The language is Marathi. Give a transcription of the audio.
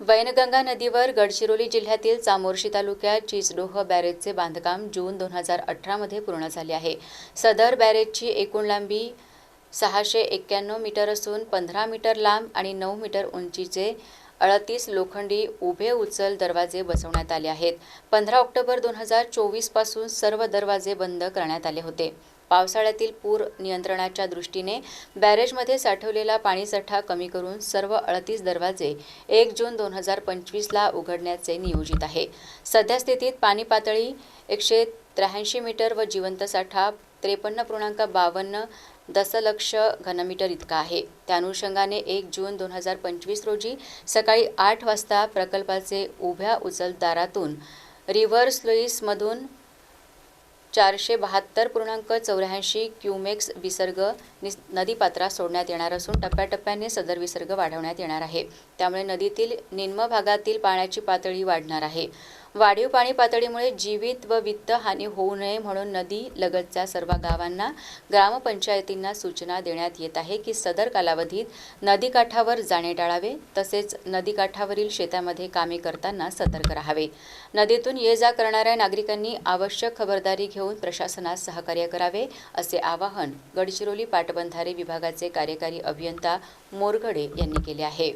वैनगंगा नदीवर गडचिरोली जिल्ह्यातील चामोर्शी तालुक्यात चिचडोह बॅरेजचे बांधकाम जून दोन हजार अठरामध्ये पूर्ण झाले आहे. सदर बॅरेजची एकूण लांबी सहाशे एक्क्याण्णव मीटर असून पंधरा मीटर लांब आणि नऊ मीटर उंचीचे अडतीस लोखंडी उभे उचल दरवाजे बसवण्यात आले आहेत. पंधरा ऑक्टोबर दोन हजार चोवीसपासून सर्व दरवाजे बंद करण्यात आले होते. पावसाळ्यातील पूर नियंत्रणाच्या दृष्टीने बॅरेजमध्ये साठवलेला पाणीसाठा कमी करून सर्व अडतीस दरवाजे एक जून दोन हजार पंचवीसला उघडण्याचे नियोजित आहे. सध्या स्थितीत पाणी पातळी एकशे त्र्याऐंशी मीटर व जिवंत साठा त्रेपन्न पूर्णांक बावन्न दशलक्ष घनमीटर इतका आहे. त्या अनुषंगाने एक जून दोन हजार पंचवीस रोजी सकाळी आठ वाजता प्रकल्पाचे उभ्या उचलदारातून रिव्हर्स लुईसमधून चारशे बहात्तर पूर्णांक चौऱ्याऐंशी क्युमेक्स विसर्ग निस नदीपात्रात सोडण्यात येणार असून टप्प्याटप्प्याने सदर विसर्ग वाढवण्यात येणार आहे. त्यामुळे नदीतील निम्न भागातील पाण्याची पातळी वाढणार आहे. वाढीव पाणी पातळीमुळे जीवित व वित्त हानी होऊ नये म्हणून नदी लगतच्या सर्व गावांना ग्रामपंचायतींना सूचना देण्यात येत आहे की सदर कालावधीत नदीकाठावर जाणे टाळावे तसेच नदीकाठावरील शेतामध्ये कामे करताना सतर्क राहावे. नदीतून ये जा करणाऱ्या नागरिकांनी आवश्यक खबरदारी घेऊन प्रशासनास सहकार्य करावे असे आवाहन गडचिरोली पाटबंधारे विभागाचे कार्यकारी अभियंता मोरगडे यांनी केले आहे.